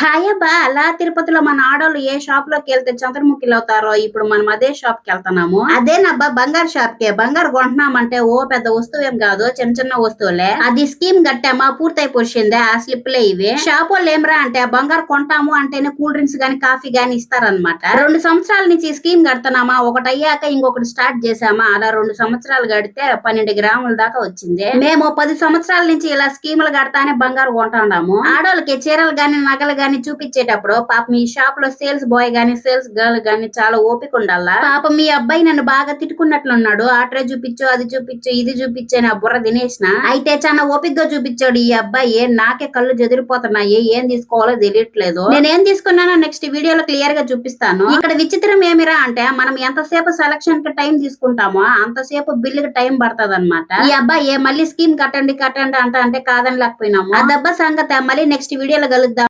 Hi అబ్బా అలా తిరుపతిలో మన ఆడవాళ్ళు ఏ షాప్లోకి వెళ్తే చంద్రముఖిలు అవుతారో ఇప్పుడు మనం అదే షాప్కి వెళ్తున్నాము. అదేనబ్బా బంగారు షాప్ కే. బంగారు కొంటున్నామంటే ఓ పెద్ద వస్తువు ఏం కాదు చిన్న చిన్న వస్తువులే. అది స్కీమ్ కట్టామా పూర్తయిపోయిందే ఆ స్లిప్లే ఇవి. షాప్ వాళ్ళు ఏమరా అంటే బంగారు కొంటాము అంటేనే కూల్ డ్రింక్స్ గాని కాఫీ గాని ఇస్తారనమాట రెండు సంవత్సరాల నుంచి స్కీమ్ కడుతున్నామా ఒకటి అయ్యాక ఇంకొకటి స్టార్ట్ చేసామా అలా రెండు సంవత్సరాలు కడితే పన్నెండు గ్రాముల దాకా వచ్చింది. మేము పది సంవత్సరాల నుంచి ఇలా స్కీములు కడతానే బంగారు కొంటున్నాము. ఆడవాళ్ళకి చీరలు గాని నగలు గాని చూపించేటప్పుడు పాప మీ షాప్లో సేల్స్ బాయ్ గాని సేల్స్ గర్ల్ గాని చాలా ఓపిక ఉండాలా? పాప మీ అబ్బాయి నన్ను బాగా తిట్టుకున్నట్లున్నాడు. ఆ ట్రే చూపించు అది చూపించు ఇది చూపించు అని ఆ బుర్ర తినేసిన? అయితే చాలా ఓపికగా చూపించాడు ఈ అబ్బాయి. నాకే కళ్ళు చెదిరిపోతున్నాయి? ఏం తీసుకోవాలో తెలియట్లేదు. నేనేం తీసుకున్నానో నెక్స్ట్ వీడియోలో క్లియర్గా చూపిస్తాను. ఇక్కడ విచిత్రం ఏమిరా అంటే మనం ఎంతసేపు సెలక్షన్కి టైం తీసుకుంటామో అంతసేపు బిల్లుకి టైం పడుతుంది అనమాట ఈ అబ్బాయి మళ్ళీ స్కీమ్ కట్టండి కట్టండి అంట అంటే కాదని లేకపోయినాము ఆ దెబ్బ సంగతి మళ్ళీ నెక్స్ట్ వీడియోలో కలుద్దాం.